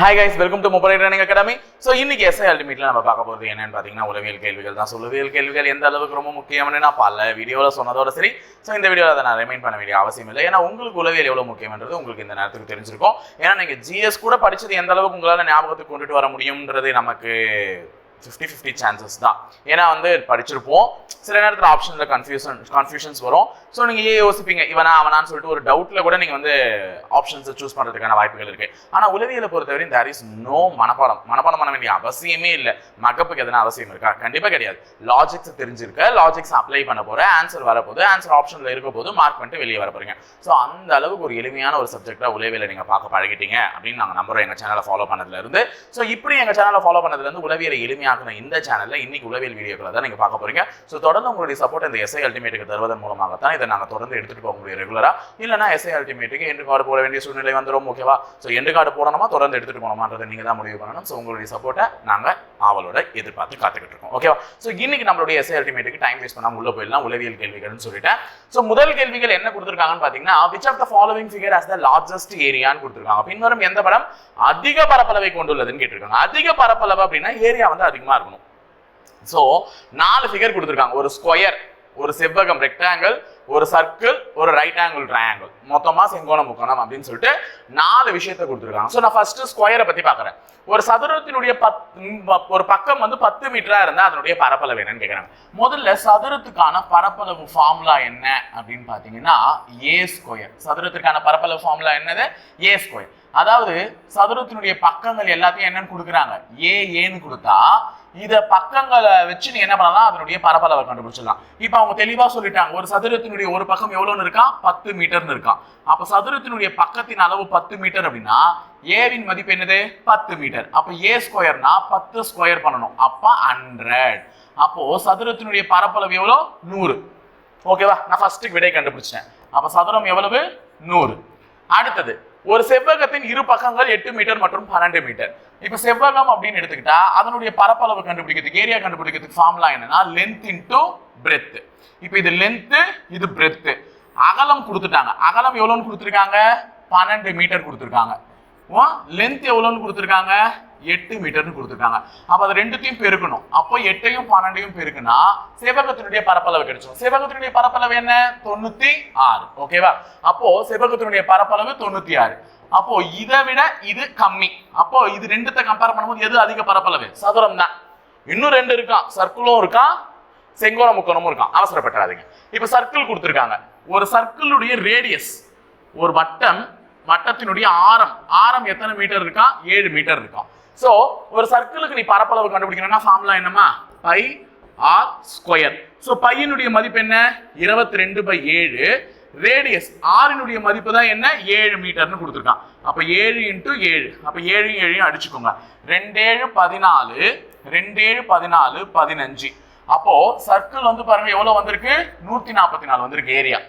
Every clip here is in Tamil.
Hi guys welcome to mobile training academy so இன்னைக்கு எஸ்ஐ அல்டிமேட்ல நம்ம பார்க்க போகிறது என்னன்னு பார்த்தீங்கன்னா உளவியல் கேள்விகள் தான். உளவியல் கேள்விகள் எந்த அளவுக்கு ரொம்ப முக்கியம்னு நான் பல வீடியோவில் சொன்னதோட சரி. ஸோ இந்த வீடியோவில் அதை நான் ரிமைண்ட் பண்ண வேண்டிய அவசியம் இல்லை. ஏன்னா உங்களுக்கு உளவியல் எவ்வளோ முக்கியம்ன்றது உங்களுக்கு இந்த நேரத்துக்கு தெரிஞ்சிருக்கும். ஏன்னா நீங்கள் ஜிஎஸ் கூட படித்தது எந்த அளவுக்கு உங்களால் ஞாபகத்துக்கு கொண்டுட்டு வர முடியும்ன்றது நமக்கு ஃபிஃப்டி ஃபிஃப்டி சான்சஸ் தான். ஏன்னா வந்து படிச்சிருப்போம். சில நேரத்தில் ஆப்ஷனில் கன்ஃபியூஷன் கன்ஃபியூஷன்ஸ் வரும். ஸோ நீங்கள் ஏன் யோசிப்பீங்க? இவனா அவனான்னு சொல்லிட்டு ஒரு டவுட்டில் கூட நீங்கள் வந்து ஆப்ஷன்ஸை சூஸ் பண்ணுறதுக்கான வாய்ப்புகள் இருக்குது ஆனால் உளவியலை பொறுத்தவரை தேர் இஸ் நோ மனப்பாடம். மனப்பாடம் பண்ண வேண்டிய அவசியமே இல்லை. மகப்புக்கு எதனா அவசியம் இருக்கா? கண்டிப்பாக கிடையாது. லாஜிக்ஸ் தெரிஞ்சிருக்க லாஜிக்ஸ் அப்ளை பண்ண போகிற ஆன்சர் வரப்போது ஆன்சர் ஆப்ஷனில் இருக்க போது மார்க் பண்ணிட்டு வெளியே வர போகிறீங்க ஸோ அந்த அளவுக்கு ஒரு எளிமையான ஒரு சப்ஜெக்டாக உளவியலை நீங்கள் பார்க்க பழகிட்டீங்க அப்படின்னு நாங்கள் நம்புகிறோம் எங்கள் சேனலை ஃபாலோ பண்ணதுலேருந்து ஸோ இப்படி எங்கள் சேனலை ஃபாலோ பண்ணதுலேருந்து உளவியலை எளிமையாக்குன இந்த சேனலில் இன்னைக்கு உளவியல் வீடியோக்களை தான் நீங்கள் பார்க்க போறீங்க. ஸோ தொடர்ந்து உங்களுடைய சப்போர்ட் இந்த எஸ்ஐ அல்டிமேட்டுக்கு தருவதன் மூலமாக தான் இதை நாங்கள் தொடர்ந்து எடுத்துகிட்டு போக முடியும் ரெகுலராக இல்லைனா எஸ்ஐ அல்டிமேட்டுக்கு எண்டு கார்டு போட வேண்டிய சூழ்நிலை வந்துடும் ஓகேவா ஸோ எண்டு கார்டு போடணுமா தொடர்ந்து எடுத்துகிட்டு போகணுமான்றதை நீங்கள் தான் முடிவு பண்ணணும். ஸோ உங்களுடைய சப்போர்ட்டை நாங்கள் ஆவலோட எதிர்பார்த்து காத்துக்கிட்டு இருக்கோம் ஓகேவா ஸோ இன்னைக்கு நம்மளுடைய எஸ்ஐ அல்டிமேட்டுக்கு டைம் வேஸ்ட் பண்ணாமல் உள்ள போயிடலாம் உளவியல் கேள்விகள்னு சொல்லிட்டேன். ஸோ முதல் கேள்விகள் என்ன கொடுத்துருக்காங்கன்னு பார்த்தீங்கன்னா which of the following figure has the largest ஏரியான்னு கொடுத்துருக்காங்க. பின்வரும் எந்த படம்? அதிக பரப்பளவை கொண்டுள்ளதுன்னு கேட்டிருக்காங்க. அதிக பரப்பளவு அப்படின்னா ஏரியா வந்து அதிகமாக இருக்கணும். ஸோ நாலு ஃபிகர் கொடுத்துருக்காங்க. ஒரு ஸ்கொயர் ஒரு செவ்வகம் ரெக்டாங்கிள் ஒரு சர்க்கிள் ஒரு ரைட் ஆங்கிள் ட்ரையாங்கிள் மொத்தமா செங்கோணம் முக்கோணம் அப்படின்னு சொல்லிட்டு நாலு விஷயத்தை கொடுத்துருக்காங்க. ஸோ நான் ஃபர்ஸ்ட் ஸ்கொயரை பத்தி பார்க்குறேன். ஒரு சதுரத்தினுடைய பத் ஒரு பக்கம் வந்து பத்து மீட்டரா இருந்தால் அதனுடைய பரப்பளவு என்னன்னு கேட்குறாங்க முதல்ல சதுரத்துக்கான பரப்பளவு ஃபார்முலா என்ன அப்படின்னு பார்த்தீங்கன்னா ஏ ஸ்கொயர் சதுரத்துக்கான பரப்பளவு ஃபார்முலா என்னது? ஏ ஸ்கொயர் அதாவது சதுரத்தினுடைய பக்கங்கள் எல்லாத்தையும் என்னன்னு கொடுக்குறாங்க. ஏ ஏன்னு கொடுத்தா இத பக்கங்களை வச்சு நீ என்ன பண்ணலாம்? அதனுடைய பரப்பளவை கண்டுபிடிச்சிடலாம். இப்போ அவங்க தெளிவா சொல்லிட்டாங்க. ஒரு சதுரத்தினுடைய ஒரு பக்கம் எவ்வளோன்னு இருக்கா? பத்து மீட்டர்னு இருக்கான் அப்ப சதுரத்தினுடைய பக்கத்தின் அளவு பத்து மீட்டர் அப்படின்னா ஏவின் மதிப்பு என்னது? பத்து மீட்டர். அப்ப ஏ ஸ்கொயர்னா பத்து ஸ்கொயர் பண்ணணும். அப்ப ஹண்ட்ரட் அப்போ சதுரத்தினுடைய பரப்பளவு எவ்வளோ? நூறு. ஓகேவா நான் ஃபர்ஸ்ட் விடை கண்டுபிடிச்சேன் அப்ப சதுரம் எவ்வளவு? நூறு. அடுத்தது ஒரு செவ்வகத்தின் இரு பக்கங்கள் எட்டு மீட்டர் மற்றும் பன்னெண்டு மீட்டர். இப்ப செவ்வகம் அப்படின்னு எடுத்துக்கிட்டா அதனுடைய பரப்பளவு கண்டுபிடிக்கிறதுக்கு ஏரியா கண்டுபிடிக்கிறதுக்கு ஃபார்ம்லாம் என்னன்னா லென்த் இன்டூ பிரெத் இப்ப இது லென்த் இது பிரெத் அகலம் கொடுத்துட்டாங்க. அகலம் எவ்வளவுன்னு கொடுத்துருக்காங்க? பன்னெண்டு மீட்டர் கொடுத்துருக்காங்க. லென்த் எவ்வளோன்னு கொடுத்துருக்காங்க? எட்டு மீட்டர்னு கொடுத்துருக்காங்க. அப்போ அது ரெண்டுத்தையும் பெருக்கணும். அப்போ எட்டையும் பன்னெண்டையும் பெருக்குனா செவ்வகத்தினுடைய பரப்பளவு கிடைச்சிடும் செவ்வகத்தினுடைய பரப்பளவு என்ன? தொண்ணூத்தி ஆறு. ஓகேவா? அப்போ செவ்வகத்தினுடைய பரப்பளவு தொண்ணூத்தி ஆறு. அப்போ இதை விட இது கம்மி. அப்போ இது ரெண்டுத்தை கம்பேர் பண்ணும்போது எது அதிக பரப்பளவு? சதுரம் தான் இன்னும் ரெண்டு இருக்கான் சர்க்கிளும் இருக்கான் செங்கோண முக்கோணமும் இருக்கான் அவசரப்பட்டுறாதீங்க. இப்போ சர்க்கிள் கொடுத்துருக்காங்க. ஒரு சர்க்கிளுடைய ரேடியஸ் ஒரு வட்டம் வட்டத்தினுடைய ஆரம். ஆரம் எத்தனை மீட்டர் இருக்கா? ஏழு மீட்டர் இருக்கான் ஸோ ஒரு சர்க்கிளுக்கு நீ பரப்பளவு கண்டுபிடிக்கணும்னா ஃபார்முலா என்னமா பை ஆர் ஸ்கொயர் ஸோ பையனுடைய மதிப்பு என்ன? இருபத்தி ரெண்டு பை ஏழு ரேடியஸ் ஆறினுடைய மதிப்பு தான் என்ன? ஏழு மீட்டர்னு கொடுத்துருக்கான். அப்போ ஏழு இன்ட்டு ஏழு. அப்போ ஏழு ஏழையும் அடிச்சுக்கோங்க. ரெண்டேழு பதினாலு. ரெண்டேழு பதினாலு பதினஞ்சு. அப்போ சர்க்கிள் வந்து பாருங்க எவ்வளோ வந்திருக்கு? நூற்றி நாற்பத்தி நாலு வந்திருக்கு ஏரியா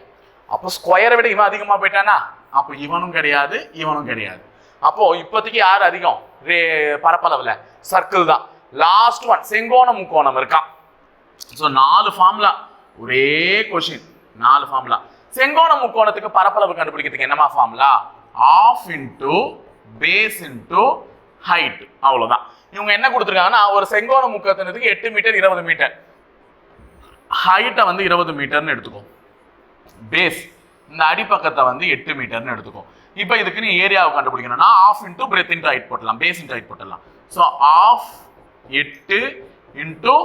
அப்போ ஸ்கொயரை விட இவன் அதிகமாக போயிட்டானா? அப்போ இவனும் கிடையாது இவனும் கிடையாது. அப்போ இப்போதைக்கு யார் அதிகம்? ரே- பரப்பளவில். சர்க்கிள் தான். லாஸ்ட் ஒன் செங்கோண முக்கோணம் இருக்கான் ஸோ நாலு ஃபார்முலா ஒரே கொஷின் நாலு ஃபார்முலா செங்கோண முக்கோணத்துக்கு பரப்பளவு கண்டுபிடிக்கிறதுக்கு என்னமா formula half into base into height அவ்வளோதான் இவங்க என்ன கொடுத்துருக்காங்கன்னா ஒரு செங்கோண முக்கோணத்துக்கு எட்டு மீட்டர் இருபது மீட்டர் ஹைட்டை வந்து இருபது மீட்டர்னு எடுத்துக்கோ. பேஸ் இந்த அடிப்பக்கத்தை வந்து எட்டு மீட்டர்னு எடுத்துக்கோ. இப்போ இதுக்கு நீ ஏரியாவை கண்டுபிடிக்கணும்னா half into breadth into height போட்டலாம் பேஸ் இன்ட்டு ஹைட் போட்டலாம். ஸோ ஆஃப் எட்டு இன்ட்டு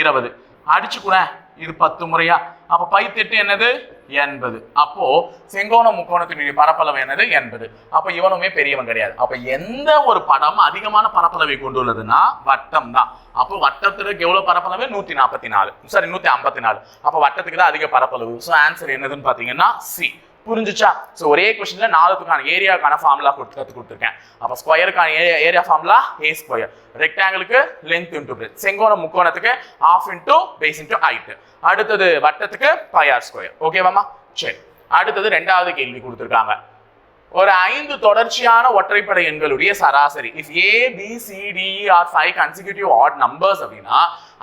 இருபது. அடிச்சு கூட இது பத்து முறையா. அப்போ பைத்தெட்டு என்னது? எண்பது. அப்போ செங்கோண முக்கோணத்தினுடைய பரப்பளவு என்னது? எண்பது. அப்போ இவனுமே பெரியவன் கிடையாது. அப்போ எந்த ஒரு படம் அதிகமான பரப்பளவை கொண்டுள்ளதுன்னா வட்டம் தான். அப்போ வட்டத்துக்கு எவ்வளோ பரப்பளவு? நூற்றி நாற்பத்தி நாலு. சாரி நூற்றி ஐம்பத்தி நாலு. அப்போ வட்டத்துக்கு தான் அதிக பரப்பளவு. ஸோ ஆன்சர் என்னதுன்னு பார்த்தீங்கன்னா சி புரிஞ்சுச்சா? ஸோ ஒரே கொஸ்டின்ல நாலுத்துக்கான ஏரியாவுக்கான ஃபார்முலா கொடுத்து கற்று கொடுத்துருக்கேன். அப்போ ஸ்கொயருக்கான area area formula A square ரெக்டாங்கிளுக்கு length into breadth செங்கோண முக்கோணத்துக்கு half into base into height அடுத்தது வட்டத்துக்கு பையார் ஸ்கொயர் ஓகேவாமா சரி. அடுத்தது ரெண்டாவது கேள்வி கொடுத்துருக்காங்க. ஒரு ஐந்து தொடர்ச்சியான ஒற்றைப்படை எண்களுடைய சராசரி. If A B C D are five consecutive odd numbers அப்படின்னா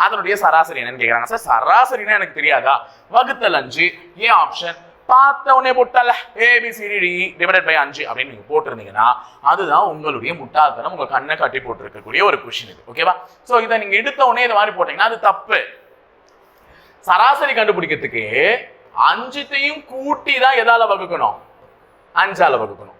அதனுடைய சராசரி என்னன்னு கேட்குறாங்க சார் சராசரினா எனக்கு தெரியாதா? வகுத்தல் அஞ்சு ஏ ஆப்ஷன் பார்த்த உடனே போட்டால ஏபிசிடி டிவைடட் பை அஞ்சு அப்படின்னு நீங்க போட்டிருந்தீங்கன்னா அதுதான் உங்களுடைய முட்டாள்தனம். உங்க கண்ணை காட்டி போட்டிருக்கக்கூடிய ஒரு கொஷின் இது. ஓகேவா சோ இதை நீங்க எடுத்த உடனே இது மாதிரி போட்டீங்கன்னா அது தப்பு. சராசரி கண்டுபிடிக்கிறதுக்கு அஞ்சுத்தையும் கூட்டி தான் எதால வகுக்கணும்? அஞ்சால வகுக்கணும்.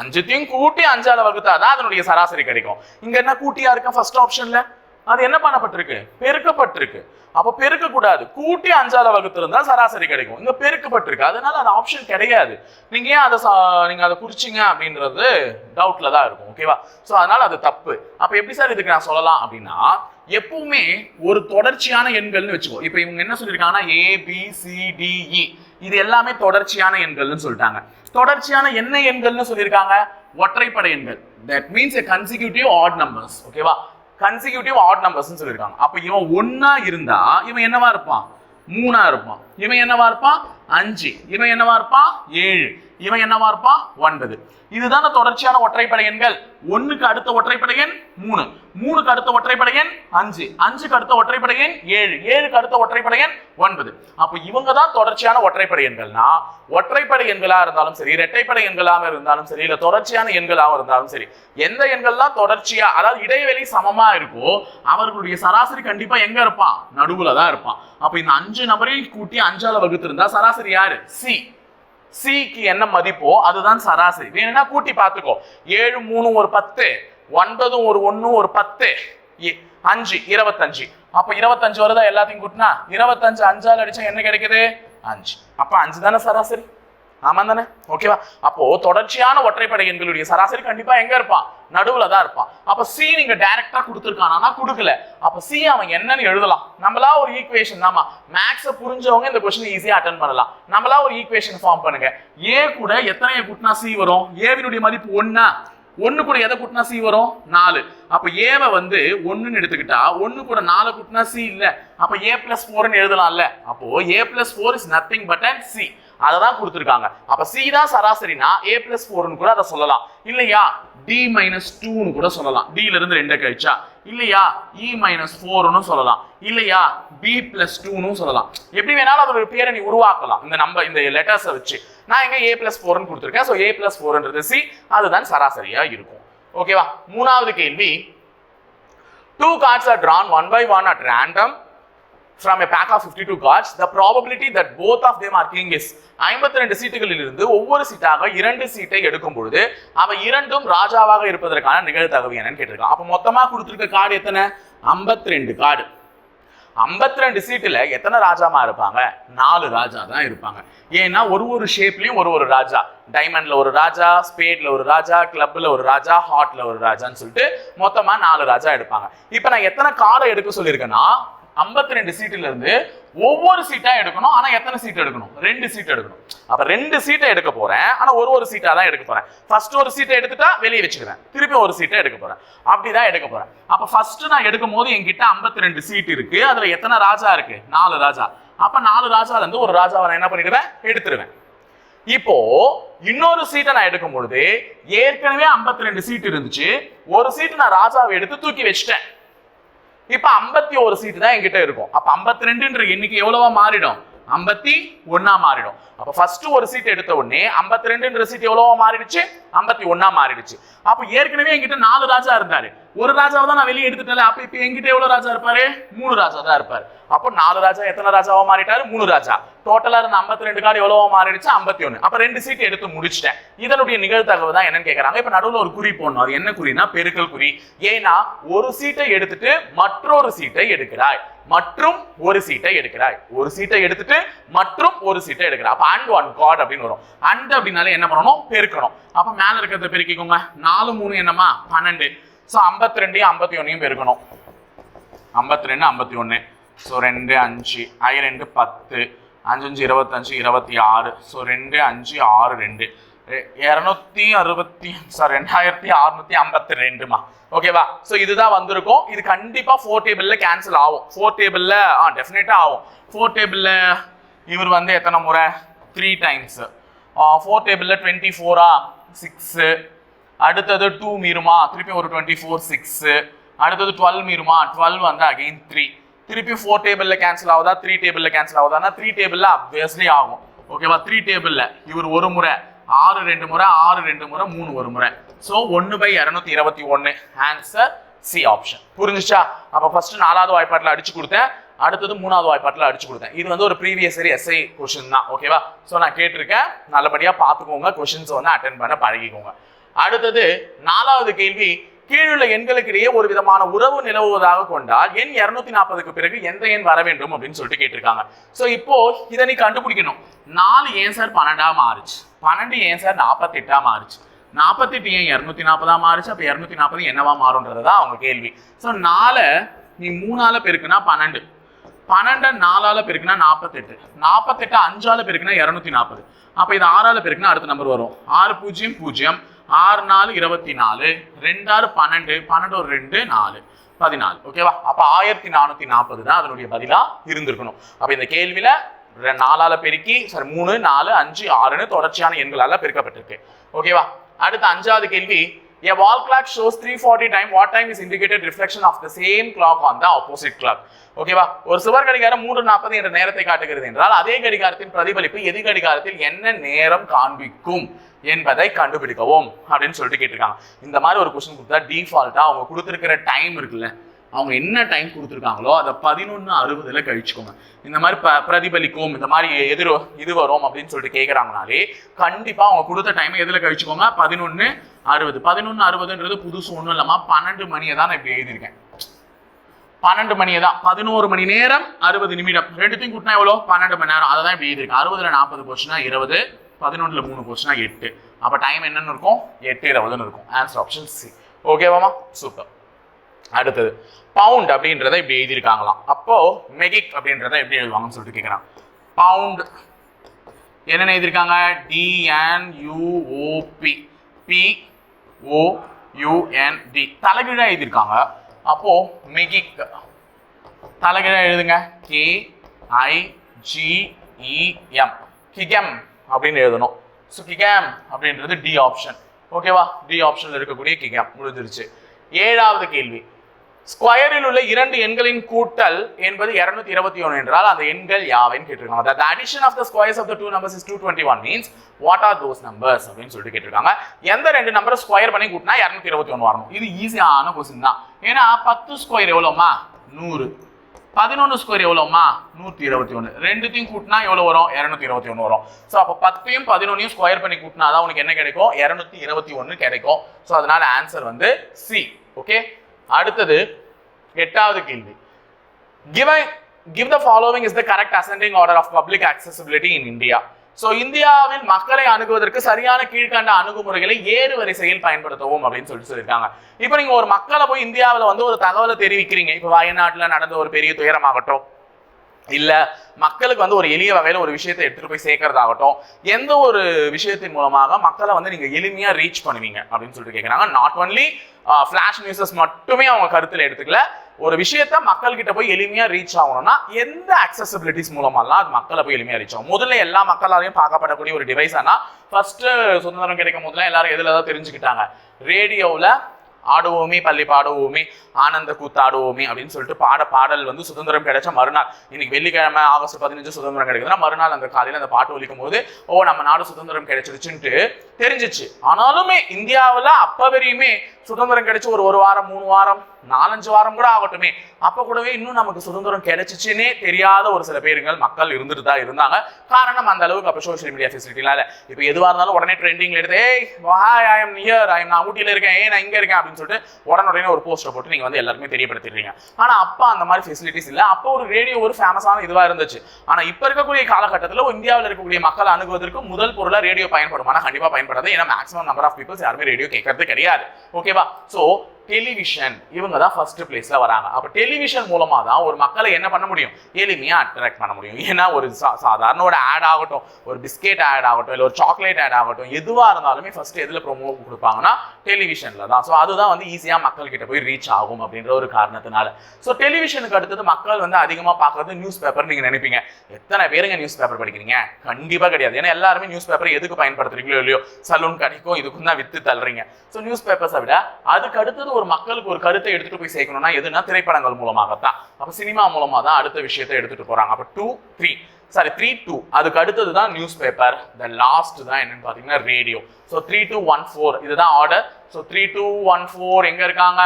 அஞ்சுத்தையும் கூட்டி அஞ்சால வகுத்தாதான் அதனுடைய சராசரி கிடைக்கும். இங்க என்ன கூட்டியா இருக்கும் ஃபர்ஸ்ட் ஆப்ஷன்ல அது என்ன பண்ணப்பட்டிருக்கு? பெருக்கப்பட்டிருக்கு. அப்ப பெருக்க கூடாது கூட்டி அஞ்சால வகுத்திருந்தா சராசரி கிடைக்கும். இங்க பெருக்கப்பட்டிருக்கு. அதனால அது ஆப்ஷன் கிடையாது. நீங்க ஏன் அதை சா- நீங்க அதை குறிச்சிங்க அப்படின்றது டவுட்ல தான் இருக்கும். ஓகேவா சோ அதனால அது தப்பு. அப்ப எப்படி சார் இதுக்கு நான் சொல்லலாம் அப்படின்னா எப்பவுமே ஒரு தொடர்ச்சியான எண்கள்னு வச்சுக்கோ. இப்போ இவங்க என்ன சொல்லியிருக்காங்கன்னா ஏ பி சி இது எல்லாமே தொடர்ச்சியான எண்கள்னு சொல்லிட்டாங்க. தொடர்ச்சியான என்ன எண்கள்னு சொல்லியிருக்காங்க? ஒற்றைப்படை எண்கள். That means a consecutive odd numbers ஓகேவா கன்சிக்யூட்டிவ் ஆட் நம்பர்ஸ்னு சொல்லியிருக்காங்க. அப்போ இவன் ஒன்னா இருந்தா இவன் என்னவா இருப்பான்? மூணா இருப்பான். இவன் என்னவா இருப்பான்? அஞ்சு. இவன் என்னவா இருப்பான்? ஏழு. இவன் என்னவா இருப்பான் ஒன்பது. இதுதான் தொடர்ச்சியான ஒற்றைப்படை எண்கள். ஒன்னுக்கு அடுத்த ஒற்றைப்படை எண் மூணு. மூணுக்கு அடுத்த ஒற்றைப்படை எண் அஞ்சு. அஞ்சுக்கு அடுத்த ஒற்றைப்படை எண் ஏழு. ஏழுக்கு அடுத்த ஒற்றைப்படை எண் ஒன்பது. அப்போ இவங்க தான் தொடர்ச்சியான ஒற்றைப்படை எண்கள்னா ஒற்றைப்படை எண்களா இருந்தாலும் சரி இரட்டைப்படை எண்களாக இருந்தாலும் சரி இல்ல தொடர்ச்சியான எண்களாக இருந்தாலும் சரி எந்த எண்கள்லாம் தொடர்ச்சியா அதாவது இடைவெளி சமமா இருக்கோ அவர்களுடைய சராசரி கண்டிப்பா எங்க இருப்பான் நடுவுல தான் இருப்பான் அப்ப இந்த அஞ்சு நபரையும் கூட்டி அஞ்சால வகுத்திருந்தா சராசரி யாரு? சி. சிக்கு என்ன மதிப்போ அதுதான் சராசரி. வேணும்னா கூட்டி பார்த்துக்கோ. ஏழு மூணு ஒரு பத்து ஒன்பதும் ஒரு ஒண்ணு ஒரு பத்து அஞ்சு இருபத்தஞ்சு. அப்ப இருபத்தஞ்சு வருதா எல்லாத்தையும் கூட்டினா? இருபத்தஞ்சு அஞ்சால் அடிச்சா என்ன கிடைக்குது? அஞ்சு. அப்ப அஞ்சு தானே சராசரி? ஆமா தானே? ஓகேவா? அப்போ தொடர்ச்சியான ஒற்றைப்படை எண்களுடைய சராசரி கண்டிப்பா எங்க இருப்பான்? நடுவுல தான் இருப்பான். அப்ப சி நீங்க டைரக்டா கொடுத்துருக்கானா? கொடுக்கல. அப்ப சி அவன் என்னன்னு எழுதலாம். நம்மளா ஒரு ஈக்குவேஷன் தாமா மேக்ஸ புரிஞ்சவங்க இந்த கொஸ்டின் ஈஸியா அட்டன் பண்ணலாம். நம்மளா ஒரு ஈக்குவேஷன் ஃபார்ம் பண்ணுங்க. ஏ கூட எத்தனை கூட்டினா சி வரும்? ஏவினுடைய மதிப்பு ஒன்னா? ஒன்று கூட எதை கூட்டினா சி வரும்? நாலு. அப்போ ஏவை வந்து ஒன்றுன்னு எடுத்துக்கிட்டா ஒன்று கூட நாலு கூட்டினா சி இல்லை. அப்போ ஏ பிளஸ் ஃபோர்னு எழுதலாம்ல. அப்போ A plus four is nothing but and C அதை தான் கொடுத்துருக்காங்க. அப்ப சி தான் சராசரினா ஏ பிளஸ் ஃபோர்னு கூட அதை சொல்லலாம். இல்லையா? டி மைனஸ் டூன்னு கூட சொல்லலாம். டில இருந்து ரெண்டை கழிச்சா. இல்லையா? இ மைனஸ் ஃபோர்னு சொல்லலாம். இல்லையா? பி பிளஸ் டூன்னு சொல்லலாம். எப்படி வேணாலும் அதோட பேரை நீ உருவாக்கலாம். இந்த நம்ம இந்த லெட்டர்ஸை வச்சு. நான் எங்க ஏ பிளஸ் ஃபோர்னு கொடுத்துருக்கேன். ஸோ ஏ பிளஸ் ஃபோர்ன்றது சி அதுதான் சராசரியா இருக்கும். ஓகேவா மூணாவது கேள்வி. Two cards are drawn one by one at random from a pack of 52 cards the probability that both of them are king is 52 சீட்டுகளில் இருந்து ஒவ்வொரு சீட்டாக இரண்டு சீட்டை எடுக்கும் பொழுது அவை இரண்டும் ராஜாவாக இருப்பதற்கான நிகழ்தகவு என்னன்னு கேட்டிருக்கான் அப்போ மொத்தமாக கொடுத்துருக்க கார்டு எத்தனை? 52 கார்டு 52 சீட்டுல எத்தனை ராஜாமா இருப்பாங்க? நாலு ராஜா தான் இருப்பாங்க. ஏன்னா ஒரு ஒரு ஷேப்லேயும் ஒரு ஒரு ராஜா. டைமண்டில் ஒரு ராஜா ஸ்பேட்ல ஒரு ராஜா கிளப்பில் ஒரு ராஜா ஹாட்டில் ஒரு ராஜான்னு சொல்லிட்டு மொத்தமாக நாலு ராஜா எடுப்பாங்க. இப்போ நான் எத்தனை கார்டை எடுக்க சொல்லியிருக்கேன்னா 52 ரெண்டு சீட்டுல இருந்து ஒவ்வொரு சீட்டா எடுக்கணும். ஆனா எத்தனை சீட் எடுக்கணும்? ரெண்டு சீட் எடுக்கணும். அப்ப ரெண்டு சீட்டை எடுக்க போறேன். ஆனா ஒரு ஒரு சீட்டா தான் எடுக்க போறேன். ஃபர்ஸ்ட் ஒரு சீட்டை எடுத்துட்டா வெளியே வச்சுக்கிறேன். திருப்பி ஒரு சீட்டை எடுக்க போறேன். அப்படிதான் எடுக்க போறேன். அப்ப ஃபர்ஸ்ட் நான் எடுக்கும் போது என்கிட்ட 52 ரெண்டு சீட் இருக்கு. அதுல எத்தனை ராஜா இருக்கு? நாலு ராஜா. அப்ப நாலு ராஜால இருந்து ஒரு ராஜாவை நான் என்ன பண்ணிடுவேன்? எடுத்துருவேன். இப்போ இன்னொரு சீட்டை நான் எடுக்கும் பொழுது ஏற்கனவே 52 ரெண்டு சீட் இருந்துச்சு. ஒரு சீட்டு நான் ராஜாவை எடுத்து தூக்கி வச்சிட்டேன். இப்ப 51 ஒரு சீட்டு தான் என்கிட்ட இருக்கும். அப்ப 52 ரெண்டுன்ற எண்ணிக்கை எவ்வளவா மாறிடும்? ஐம்பத்தி ஒன்னா மாறிடும். அப்ப ஃபர்ஸ்ட் ஒரு சீட் எடுத்த உடனே 52 ரெண்டுன்ற சீட் எவ்வளவா மாறிடுச்சு? ஐம்பத்தி ஒன்னா மாறிடுச்சு. அப்ப ஏற்கனவே என்கிட்ட நாலு ராஜா இருந்தாரு. ஒரு ராஜாவை தான் நான் வெளியே எடுத்துட்டேன் அப்ப இப்ப எங்கிட்ட எவ்வளவு ராஜா இருப்பாரு? மூணு ராஜா தான் இருப்பாரு. அப்போ நாலு ராஜா எத்தனை ராஜாவா மாறிட்டாரு? மூணு ராஜா. டோட்டலா இருந்த 52 ரெண்டு கார்டு எவ்வளவா மாறிடுச்சு? 51 அப்ப ரெண்டு சீட் எடுத்து முடிச்சிட்டேன். இதனுடைய நிகழ்தகவு தான் என்னன்னு கேட்கறாங்க இப்ப நடுவில் ஒரு குறி போடணும். அது என்ன குறினா பெருக்கல் குறி. ஏன்னா ஒரு சீட்டை எடுத்துட்டு மற்றொரு சீட்டை எடுக்கிறாய். மற்றும் ஒரு சீட்டை எடுக்கிறாய். ஒரு சீட்டை எடுத்துட்டு மற்றும் ஒரு சீட்டை எடுக்கிறாய். அப்ப அண்ட் ஒன் கார்டு அப்படின்னு வரும். அண்ட் அப்படின்னாலே என்ன பண்ணணும்? பெருக்கணும். அப்ப மேல இருக்கிறத பெருக்கிக்கோங்க. நாலு மூணு என்னமா பன்னெண்டு. ஸோ ஐம்பத்தி ரெண்டையும் ஐம்பத்தி ஒன்றையும் பெருக்கணும். ஐம்பத்தி ரெண்டு ஐம்பத்தி ஒன்று ஸோ ரெண்டு அஞ்சு. ஐ ரெண்டு பத்து. அஞ்சு அஞ்சு இருபத்தஞ்சு இருபத்தி ஆறு. ஸோ ரெண்டு அஞ்சு ஆறு ரெண்டு. இரநூத்தி அறுபத்தி சாரி ரெண்டாயிரத்தி அறுநூத்தி ஐம்பத்தி ரெண்டுமா ஓகேவா ஸோ இதுதான் வந்திருக்கும். இது கண்டிப்பாக ஃபோர் டேபிளில் கேன்சல் ஆகும். ஃபோர் டேபிளில் ஆ டெஃபினட்டாக ஆகும். ஃபோர் டேபிளில் இவர் வந்து எத்தனை முறை? த்ரீ டைம்ஸ் ஃபோர் டேபிளில் டுவெண்ட்டி ஃபோரா சிக்ஸு அடுத்தது டூ மீறுமா? திருப்பி ஒரு டுவெண்ட்டி ஃபோர் சிக்ஸு அடுத்தது டுவெல் மீறுமா? டுவெல் வந்து அகைன் த்ரீ திருப்பி ஃபோர் டேபிளில் கேன்சல் ஆகுதா? த்ரீ டேபிளில் கேன்சல் ஆகுதானா த்ரீ டேபிளில் அப்வியஸ்லி ஆகும். ஓகேவா த்ரீ டேபிளில் இவர் ஒரு முறை ஆறு ரெண்டு முறை ஆறு ரெண்டு முறை மூணு ஒரு முறை. ஸோ ஒன்று பை இரநூத்தி இருபத்தி ஒன்று ஆன்சர் சி ஆப்ஷன் புரிஞ்சுச்சா? அப்போ ஃபர்ஸ்ட் நாலாவது வாய்ப்பாட்டில் அடிச்சு கொடுத்தேன். அடுத்தது மூணாவது வாய்ப்பாட்டில் அடிச்சு கொடுத்தேன். இது வந்து ஒரு ப்ரீவியஸ் இயர் எஸ்ஐ கொஷின் தான். ஓகேவா ஸோ நான் கேட்டிருக்கேன். நல்லபடியாக பார்த்துக்கோங்க. கொஷின்ஸ் வந்து அட்டன் பண்ண பழகிக்கோங்க. அடுத்தது நாலாவது கேள்வி கீழுள்ள எண்களுக்கு இடையே ஒரு விதமான உறவு நிலவுவதாக கொண்டால் எண் இருநூத்தி நாற்பதுக்கு பிறகு எந்த எண் வர வேண்டும் அப்படின்னு சொல்லிட்டு கேட்டிருக்காங்க. ஸோ இப்போ இதை நீ கண்டுபிடிக்கணும். நாலு ஏன் சார் பன்னெண்டா மாறுச்சு? பன்னெண்டு ஏன் சார் நாற்பத்தெட்டா மாறுச்சு? நாற்பத்தெட்டு ஏன் இரநூத்தி நாற்பதா மாறுச்சு? அப்போ இரநூத்தி நாற்பது என்னவா மாறும்ன்றது தான் அவங்க கேள்வி. ஸோ நாலை நீ மூணால பெருக்குனா பன்னெண்டு. பன்னெண்டு நாலால பெருக்குனா நாற்பத்தெட்டு நாற்பத்தெட்டு அஞ்சால பெருக்குனா இரநூத்தி நாற்பது அப்போ இது ஆறால பெருக்குனா அடுத்த நம்பர் வரும். ஆறு பூஜ்ஜியம் பூஜ்ஜியம். ஆறு நாலு இருபத்தி நாலு ரெண்டாறு பன்னெண்டு பன்னெண்டு ஒரு ரெண்டு நாலு. பதினாலு ஓகேவா அப்போ ஆயிரத்தி நானூத்தி நாற்பது தான் அதனுடைய பதிலா இருந்திருக்கணும். அப்போ இந்த கேள்வியில ரெ- நாலால பெருக்கி சாரி மூணு நாலு அஞ்சு ஆறுன்னு தொடர்ச்சியான எண்களால பெருக்கப்பட்டிருக்கு. ஓகேவா அடுத்த அஞ்சாவது கேள்வி. A wall clock shows 340 time. What time is indicated reflection of the same clock on the opposite clock? ஓகேவா ஒரு சுவர் கடிகாரம் மூன்று நாற்பது என்ற நேரத்தை காட்டுகிறது என்றால் அதே கடிகாரத்தின் பிரதிபலிப்பு எதிர் கடிகாரத்தில் என்ன நேரம் காண்பிக்கும் என்பதை கண்டுபிடிக்கவும் அப்படின்னு சொல்லிட்டு கேட்டிருக்காங்க இந்த மாதிரி ஒரு கொஸ்டின் கொடுத்தா டிஃபால்ட்டா அவங்க கொடுத்துருக்கிற டைம் இருக்குல்ல அவங்க என்ன டைம் கொடுத்துருக்காங்களோ அதை பதினொன்று அறுபதுல கழிச்சுக்கோங்க. இந்த மாதிரி ப பிரதிபலிக்கும் இந்த மாதிரி எதிர் இது வரும் அப்படின்னு சொல்லிட்டு கேட்குறாங்கனாலே கண்டிப்பாக அவங்க கொடுத்த டைமை எதில் கழிச்சுக்கோங்க? பதினொன்று அறுபது. பதினொன்று அறுபதுன்றது புதுசு ஒன்றும் இல்லாமல் பன்னெண்டு மணியை தான் நான் இப்படி எழுதியிருக்கேன். பன்னெண்டு மணியை தான். பதினோரு மணி நேரம் அறுபது நிமிடம். ரெண்டுத்தையும் கூட்டினா எவ்வளோ? பன்னெண்டு மணி நேரம். அதை தான் இப்படி எழுதியிருக்கேன். அறுபதுல நாற்பது போச்சுன்னா இருபது பதினொன்றில் மூணு போச்சுன்னா எட்டு. அப்போ டைம் என்னென்னு இருக்கும்? எட்டு இருபதுன்னு இருக்கும். ஆன்சர் ஆப்ஷன் சி ஓகேவாமா சூப்பர் அடுத்தது பவுண்ட் அப்படின்றத இப்படி எழுதியிருக்காங்களாம். அப்போ மெகிக் அப்படின்றத எப்படி எழுதுவாங்கன்னு சொல்லிட்டு கேட்குறான் பவுண்ட் என்னென்ன எழுதியிருக்காங்க? டிஎன்யூஓபி பி ஓ யூஎன்டி தலைகீழாக எழுதியிருக்காங்க. அப்போ மெகிக் தலைகீழாக எழுதுங்க. கே ஐ ஜிஇஎம் கிகெம் அப்படின்னு எழுதணும். ஸோ கிகேம் அப்படின்றது டி ஆப்ஷன் ஓகேவா டி ஆப்ஷனில் இருக்கக்கூடிய கிகேம் முடிஞ்சிருச்சு. ஏழாவது கேள்வி. ஸ்கொயரில் உள்ள இரண்டு எண்களின் கூட்டல் என்பது 221 இருபத்தி ஒன்று என்றால் அந்த எண்கள் யாவைன்னு கேட்டிருக்காங்க. Of the squares of the two numbers is two twenty one means what are those numbers அப்படின்னு சொல்லிட்டு கேட்டிருக்காங்க. எந்த ரெண்டு நம்பரை ஸ்கொயர் பண்ணி கூட்டினா 221 இருபத்தி ஒன்று வரணும். இது ஈஸியான கொஸ்டின் தான். ஏன்னா பத்து ஸ்கொயர் எவ்வளோமா நூறு. பதினொன்று ஸ்கொயர் எவ்வளோமா நூற்றி இருபத்தி ஒன்று ரெண்டுத்தையும் கூட்டினா எவ்வளோ வரும்? இரநூத்தி இருபத்தி ஒன்று வரும். ஸோ அப்போ பத்தையும் பதினொன்னையும் ஸ்கொயர் பண்ணி கூட்டினா தான் உனக்கு என்ன கிடைக்கும்? இரநூத்தி இருபத்தி ஒன்று கிடைக்கும். ஸோ அதனால ஆன்சர் வந்து சி ஓகே அடுத்தது எட்டாவது கேள்வி. Given give the following is the correct ascending order of public accessibility in India so இந்தியாவில் மக்களை அணுகுவதற்கு சரியான கீழ்கண்ட அணுகுமுறைகளை ஏறு வரிசையில் பயன்படுத்தவும் அப்படின்னு சொல்லிட்டு சொல்லியிருக்காங்க. இப்போ நீங்கள் ஒரு மக்களை போய் இந்தியாவில் வந்து ஒரு தகவலை தெரிவிக்கிறீங்க. இப்போ வயநாட்டில் நடந்த ஒரு பெரிய துயரமாகட்டும் இல்லை மக்களுக்கு வந்து ஒரு எளிய வகையில் ஒரு விஷயத்தை எடுத்துகிட்டு போய் சேர்க்கறதாகட்டும் எந்த ஒரு விஷயத்தின் மூலமாக மக்களை வந்து நீங்கள் எளிமையாக ரீச் பண்ணுவீங்க அப்படின்னு சொல்லிட்டு கேட்குறாங்க நாட் ஒன்லி ஃபிளாஷ் நியூஸஸ் மட்டுமே அவங்க கருத்தில் எடுத்துக்கல ஒரு விஷயத்த மக்கள்கிட்ட போய் எளிமையாக ரீச் ஆகணும்னா எந்த அக்சசபிலிட்டிஸ் மூலமாலாம் அது மக்களை போய் எளிமையாக ரீச் ஆகும்? முதல்ல எல்லா மக்களாலையும் பார்க்கப்படக்கூடிய ஒரு டிவைஸ் ஆனால் ஃபர்ஸ்ட் சுதந்திரம் கிடைக்கும் போதுலாம் எல்லாரும் எதில் தான் தெரிஞ்சுக்கிட்டாங்க. ரேடியோவில் ஆடுவோமே பள்ளி பாடுவோமே ஆனந்த கூத்தாடுவோமே அப்படின்னு சொல்லிட்டு பாட பாடல் வந்து சுதந்திரம் கிடைச்ச மறுநாள். இன்னைக்கு வெள்ளிக்கிழமை ஆகஸ்ட் பதினஞ்சு சுதந்திரம் கிடைக்குதுன்னா மறுநாள் அந்த காலையில் அந்த பாட்டு ஒலிக்கும் போது ஓ நம்ம நாடு சுதந்திரம் கிடைச்சிருச்சுன்ட்டு தெரிஞ்சிச்சு. ஆனாலுமே இந்தியாவில் அப்ப வரையுமே சுதந்திரம் கிடைச்சு ஒரு ஒரு வாரம் மூணு வாரம் நாலஞ்சு வாரம் கூட ஆகட்டுமே. அப்போ கூடவே இன்னும் நமக்கு சுதந்திரம் கிடைச்சிச்சுன்னே தெரியாத ஒரு சில பேருங்கள் மக்கள் இருந்துட்டு தான் இருந்தாங்க. காரணம் அந்த அளவுக்கு அப்போ சோஷியல் மீடியா ஃபெசிலிட்டிலாம் இல்லை. இப்போ எதுவாக இருந்தாலும் உடனே ட்ரெண்டிங்ல எடுத்து ஏய் hi I am near I நான் ஊட்டியில் இருக்கேன் ஏ நான் இங்க இருக்கேன் அப்படின்னு சொல்லிட்டு உடனே உடனே ஒரு போஸ்டர் போட்டு நீங்க வந்து எல்லாருமே தெரியப்படுத்திடுறீங்க ஆனா அப்ப அந்த மாதிரி ஃபெசிலிட்டிஸ் இல்ல. அப்போ ஒரு ரேடியோ ஒரு ஃபேமஸான இதுவா இருந்துச்சு. ஆனா இப்போ இருக்கக்கூடிய காலகட்டத்தில் இந்தியாவில் இருக்கக்கூடிய மக்கள் அணுகுவதற்கு முதல் பொருளாக ரேடியோ பயன்படும். ஆனால் கண்டிப்பா பயன்படாது. ஏன்னா மேக்ஸிமம் நம்பர் ஆஃப் பீப்புள்ஸ் யாருமே ரேடியோ கேட்கறது கிடையாது. ஓகே ஓகேவா சோ டெலிவிஷன். இவங்க தான் ஃபர்ஸ்ட் பிளேஸ்ல வராங்க. அப்போ டெலிவிஷன் மூலமா தான் ஒரு மக்களை என்ன பண்ண முடியும்? எளிமையா அட்ராக்ட் பண்ண முடியும். ஏன்னா ஒரு சா- சாதாரண ஒரு ஆட் ஆகட்டும் ஒரு பிஸ்கெட் ஆட் ஆகட்டும் இல்லை ஒரு சாக்லேட் ஆட் ஆகட்டும் எதுவாக இருந்தாலுமே ஃபர்ஸ்ட் எதில் ப்ரோமோ கொடுப்பாங்கன்னா டெலிவிஷனில் தான். ஸோ அதுதான் வந்து ஈஸியாக மக்கள் கிட்ட போய் ரீச் ஆகும் அப்படின்ற ஒரு காரணத்தினால. ஸோ டெலிவிஷனுக்கு அடுத்தது மக்கள் வந்து அதிகமாக பார்க்கறது நியூஸ் பேப்பர் நீங்கள் நினைப்பீங்க. எத்தனை பேருங்க நியூஸ் பேப்பர் படிக்கிறீங்க? கண்டிப்பாக கிடையாது. ஏன்னா எல்லாருமே நியூஸ் பேப்பர் எதுக்கு பயன்படுத்துறீங்களோ இல்லையோ சலூன் கடைக்கும் இதுக்கும் தான் வித்து தள்ளுறீங்க. ஸோ நியூஸ் பேப்பர்ஸை விட அதுக்கு அடுத்தது ஒரு மக்களுக்கு ஒரு கருத்தை எடுத்துட்டு போய் சேர்க்கணும்னா எதுனா திரைப்படங்கள் மூலமாகத்தான். அப்போ சினிமா மூலமா தான் அடுத்த விஷயத்தை எடுத்துட்டு போறாங்க. அப்போ two three sorry three two அதுக்கு அடுத்தது தான் நியூஸ் பேப்பர் த லாஸ்ட் தான் என்னன்னு பார்த்தீங்கன்னா radio so three two one four இதுதான் order so three two one four எங்கே இருக்காங்க?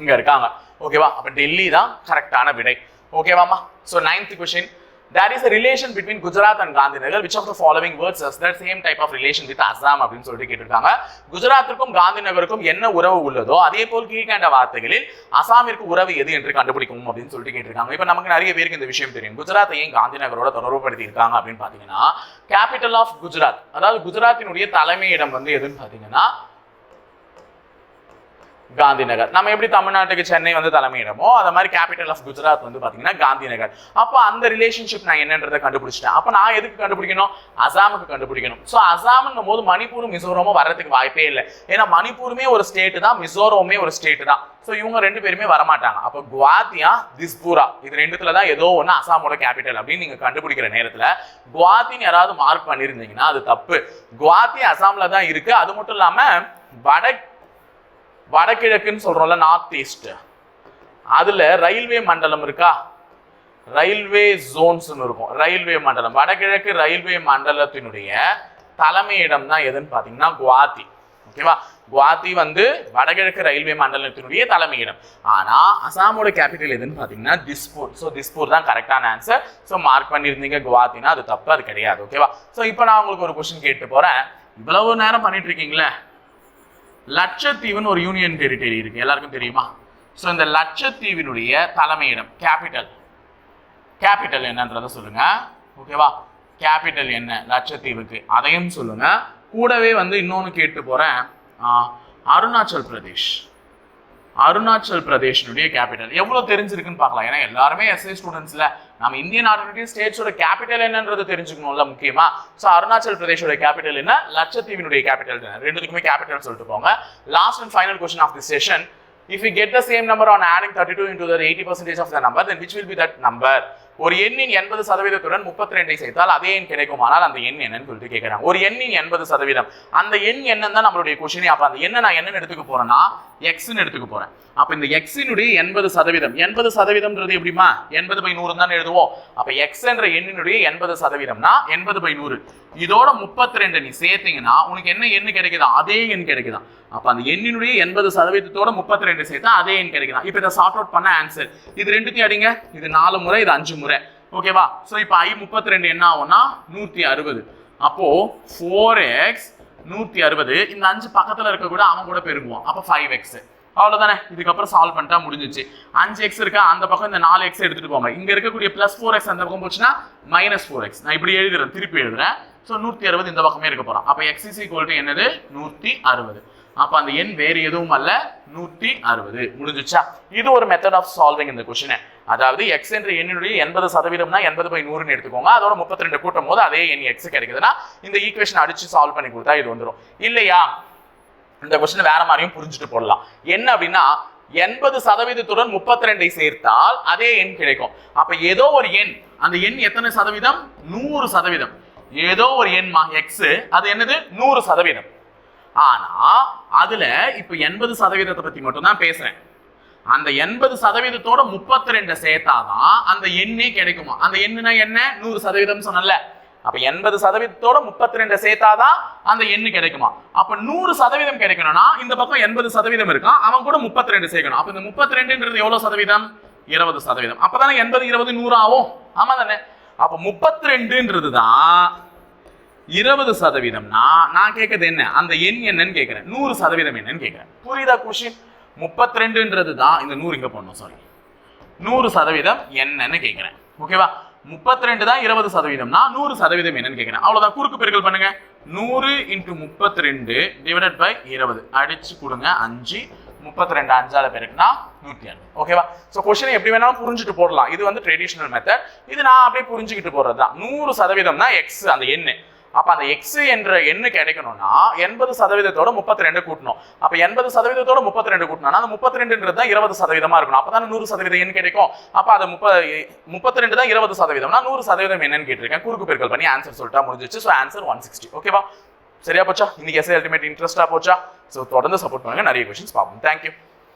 இங்க இருக்காங்க. ஓகேவா அப்ப டெல்லி தான் கரெக்டான விடை. ஓகேவாமா so ninth question there is relation between Gujarat and Gandhinagar which of the following words has that same type of relation Assam அப்படின்னு சொல்லிட்டு கேட்டிருக்காங்க. குஜராத்திற்கும் காந்திநகருக்கும் என்ன உறவு உள்ளதோ அதே போல் கீழ்கண்ட வார்த்தைகளில் அசாமிற்கு உறவு எது என்று கண்டுபிடிக்கும் அப்படின்னு சொல்லிட்டு கேட்டிருக்காங்க. இப்போ நமக்கு நிறைய பேருக்கு இந்த விஷயம் தெரியும். குஜராத்தை ஏன் காந்திநகரோட தொடர்புபடுத்தி இருக்காங்க அப்படின்னு பார்த்தீங்கன்னா கேபிட்டல் ஆஃப் குஜராத் அதாவது குஜராத்தினுடைய தலைமையிடம் வந்து எதுன்னு பார்த்தீங்கன்னா காந்திநகர். நம்ம எப்படி தமிழ்நாட்டுக்கு சென்னை வந்து தலைமையிடமோ அந்த மாதிரி கேபிட்டல் ஆஃப் குஜராத் வந்து பாத்தீங்கன்னா காந்திநகர். அப்போ அந்த ரிலேஷன்ஷிப் நான் என்னன்றதை கண்டுபிடிச்சிட்டேன். அப்போ நான் எதுக்கு கண்டுபிடிக்கணும்? அசாமுக்கு கண்டுபிடிக்கணும். ஸோ அசாமுங்கும் போது மணிப்பூரும் மிசோரமும் வர்றதுக்கு வாய்ப்பே இல்லை. ஏன்னா மணிப்பூருமே ஒரு ஸ்டேட்டு தான் மிசோரமுமே ஒரு ஸ்டேட்டு தான். ஸோ இவங்க ரெண்டு பேருமே வரமாட்டாங்க. அப்போ குவாத்தியா திஸ்பூரா இது ரெண்டுத்துல தான் ஏதோ ஒன்று அசாமோட கேபிட்டல் அப்படின்னு நீங்கள் கண்டுபிடிக்கிற நேரத்தில் குவாத்தின்னு யாராவது மார்க் பண்ணியிருந்தீங்கன்னா அது தப்பு. குவாத்தி அசாமில் தான் இருக்குது அது மட்டும் இல்லாமல் வட வடகிழக்குன்னு சொல்கிறோம்ல நார்த் ஈஸ்ட் அதில் ரயில்வே மண்டலம் இருக்கா? ரயில்வே ஜோன்ஸ்னு இருக்கும். ரயில்வே மண்டலம். வடகிழக்கு ரயில்வே மண்டலத்தினுடைய தலைமையிடம் தான் எதுன்னு பார்த்தீங்கன்னா குவாத்தி ஓகேவா குவாத்தி வந்து வடகிழக்கு ரயில்வே மண்டலத்தினுடைய தலைமையிடம். ஆனால் அசாமோட கேபிட்டல் எதுன்னு பார்த்தீங்கன்னா திஸ்பூர். ஸோ திஸ்பூர் தான் கரெக்டான ஆன்சர் ஸோ மார்க் பண்ணியிருந்தீங்க குவாத்தினா அது தப்பு அது கிடையாது. ஓகேவா ஸோ இப்போ நான் உங்களுக்கு ஒரு கொஸ்டின் கேட்டு போகிறேன் இவ்வளவு நேரம் பண்ணிட்டு இருக்கீங்களே? லட்சத்தீவுன்னு ஒரு யூனியன் டெரிட்டரி இருக்கு. எல்லாருக்கும் தெரியுமா? ஸோ இந்த லட்சத்தீவினுடைய தலைமையிடம் கேபிட்டல் கேபிட்டல் என்னன்றதை சொல்லுங்க. ஓகேவா கேபிட்டல் என்ன? லட்சத்தீவுக்கு. அதையும் சொல்லுங்க. கூடவே வந்து இன்னொன்று கேட்டு போகிறேன் அருணாச்சல் பிரதேஷ். அருணாச்சல் பிரதேஷனுடைய கேபிட்டல் எவ்வளவு தெரிஞ்சிருக்குன்னு பார்க்கலாம். ஏன்னா எல்லாருமே எஸ்ஐ ஸ்டூடெண்ட்ஸ்ல நம்ம இந்தியன் ஆர்டினரி ஸ்டேட்ஸோட கேபிட்டல் என்னன்றது தெரிஞ்சுக்கணும்ல முக்கியமா. ஸோ அருணாச்சல் பிரதேஷோட கேபிட்டல் என்ன? லட்சத்தீவினுடைய கேபிட்டல் ரெண்டுத்துக்குமே கேபிட்டல் சொல்லிட்டு போங்க. Last and final question of the session if you get the same number on adding 32 into the 80 percentage of the number then which will be that number? ஒரு எண்ணின் எண்பது சதவீதத்துடன் முப்பத்தி ரெண்டை சேர்த்தால் அதே எண் கிடைக்கும். ஆனால் அந்த எண் என்னன்னு சொல்லிட்டு கேட்கிறாங்க. ஒரு எண்ணின் எண்பது சதவீதம். அந்த எண் என்னன்னு தான் நம்மளுடைய கொஸ்டினே அப்ப அந்த எண்ணை நான் என்னன்னு எடுத்துக்க போறேன்னா எக்ஸ்ன்னு எடுத்துக்க போறேன். அப்ப இந்த எக்ஸினுடைய எண்பது சதவீதம். எண்பது சதவீதம்ன்றது எப்படிமா எண்பது பை நூறு தான் எழுதுவோம். அப்ப எக்ஸ் என்ற எண்ணினுடைய எண்பது சதவீதம்னா எண்பது பை நூறு. இதோட முப்பத்தி ரெண்டு நீ சேர்த்தீங்கன்னா உனக்கு என்ன எண் கிடைக்குதா? அதே எண் கிடைக்குதா? அப்ப அந்த எண்ணினுடைய எண்பது சதவீதத்தோட முப்பத்தி ரெண்டு சேர்த்தா அதே எண் கிடைக்கலாம் இப்ப இதை சார்ட் அவுட் பண்ண ஆன்சர் இது ரெண்டுத்தையும் அடிங்க. இது நாலு முறை இது அஞ்சு முறை. ஓகேவா சோ இப்போ ஐ முப்பத்தி ரெண்டு என்ன ஆகும்னா நூத்தி அறுபது. அப்போ ஃபோர் எக்ஸ் நூத்தி அறுபது. இந்த அஞ்சு பக்கத்துல இருக்க கூட அவன் கூட பெருங்குவான் அப்போ ஃபைவ் எக்ஸ் அவ்வளவுதானே? இதுக்கப்புறம் சால்வ் பண்ணிட்டா முடிஞ்சிச்சு. அஞ்சு எக்ஸ் இருக்கா? அந்த பக்கம் இந்த நாலு எக்ஸ் எடுத்துட்டு போங்க. இங்க இருக்கக்கூடிய பிளஸ் ஃபோர் எக்ஸ் அந்த பக்கம் போச்சுன்னா மைனஸ் ஃபோர் எக்ஸ் நான் இப்படி எழுதுறேன் திருப்பி எழுதுறேன். ஸோ நூத்தி அறுபது இந்த பக்கமே இருக்க போறோம் அப்போ எக்ஸ் இஸ் ஈக்குவல் டு என்னது? நூத்தி அறுபது. அப்ப அந்த எண் வேறு எதுவும் அல்ல. நூத்தி அறுபது. முடிஞ்சுச்சா? இது ஒரு மெத்தட் ஆஃப் சால்விங் இந்த கொஸ்டினை அதாவது எக்ஸ் என்ற எண்ணினுடைய எண்பது சதவீதம்னா எண்பது பை நூறுன்னு எடுத்துக்கோங்க. அதோட முப்பத்தி ரெண்டு கூட்டும் போது அதே எண் எக்ஸ் கிடைக்குதுன்னா இந்த ஈக்குவேஷன் அடிச்சு சால்வ் பண்ணி கொடுத்தா இது வந்துடும் இல்லையா? இந்த கொஸ்டின் வேற மாதிரியும் புரிஞ்சுட்டு போடலாம். என்ன அப்படின்னா எண்பது சதவீதத்துடன் முப்பத்தி ரெண்டை சேர்த்தால் அதே எண் கிடைக்கும். அப்ப ஏதோ ஒரு எண் அந்த எண் எத்தனை சதவீதம்? நூறு சதவீதம். ஏதோ ஒரு எண்மா எக்ஸ் அது என்னது? நூறு சதவீதம். ஆனா அதுல இப்ப எண்பது சதவீதத்தை பத்தி மட்டும் தான் பேசுறேன். அந்த எண்பது சதவீதத்தோட முப்பத்தி ரெண்டு சேர்த்தாதான் அந்த எண்ணே கிடைக்குமா? அந்த எண்ணுனா என்ன? நூறு சதவீதம் சொன்னல அப்ப எண்பது சதவீதத்தோட முப்பத்தி ரெண்டு சேர்த்தாதான் அந்த எண்ணு கிடைக்குமா? அப்ப நூறு சதவீதம் கிடைக்கணும்னா இந்த பக்கம் எண்பது சதவீதம் இருக்கான் அவன் கூட முப்பத்தி ரெண்டு சேர்க்கணும். அப்ப இந்த முப்பத்தி ரெண்டுன்றது எவ்வளவு சதவீதம்? இருபது சதவீதம். அப்பதானே எண்பது இருபது நூறு ஆகும். ஆமா தானே அப்ப முப்பத்தி ரெண்டுன்றது தான் இருபது சதவீதம்னா நான் கேட்கறது என்ன? அந்த எண் என்னன்னு கேட்கிறேன். நூறு சதவீதம் என்னன்னு கேட்கிறேன். புரியுதா கொஷின் முப்பத்தி ரெண்டுன்றது தான் இந்த நூறு இங்க போடணும் சாரி நூறு சதவீதம் என்னன்னு கேட்கிறேன். ஓகேவா முப்பத்தி ரெண்டு தான் இருபது சதவீதம்னா நூறு சதவீதம் என்னன்னு கேட்கிறேன். அவ்வளவுதான் குறுக்கு பெருக்கல் பண்ணுங்க. நூறு இன்ட்டு முப்பத்தி ரெண்டு டிவைடட் பை இருபது. அடிச்சு கொடுங்க அஞ்சு. முப்பத்தி ரெண்டு அஞ்சால பெருக்குனா நூற்றி அறுபது ஓகேவா ஸோ கொஸ்டினை எப்படி வேணாலும் புரிஞ்சுட்டு போடலாம். இது வந்து ட்ரெடிஷ்னல் மெத்தட் இது நான் அப்படியே புரிஞ்சுக்கிட்டு போடுறது தான் நூறு சதவீதம்னா எக்ஸ் அந்த எண்ணு. அப்ப அந்த எக்ஸ் என்ற எண்ணு கிடைக்கணும்னா எண்பது சதவீதத்தோட முப்பத்தி ரெண்டு கூட்டணும். அப்ப எண்பது சதவீதத்தோட முப்பத்தி ரெண்டு கூட்டணும் அந்த முப்பத்தி ரெண்டுன்றது தான் இருபது சதவீதமா இருக்கணும். அப்பதான் நூறு சதவீதம் எண் கிடைக்கும். அப்ப அது முப்ப முப்பத்தி ரெண்டு தான் இருபது சதவீதம்னா நூறு சதவீதம் என்னன்னு கேட்டிருக்கேன். குறுக்கு பெருக்கல் பண்ணி ஆன்சர் சொல்லிட்டா முடிஞ்சிச்சு ஸோ ஆன்சர் ஒன் சிக்ஸ்டி ஓகேவா சரியா போச்சா? இன்னைக்கு எஸ்ஐ அல்டிமேட் இன்ட்ரெஸ்டா போச்சா? ஸோ தொடர்ந்து சப்போர்ட் பண்ணுங்க. நிறைய கொஸ்டின்ஸ் பார்ப்போம். தேங்க்யூ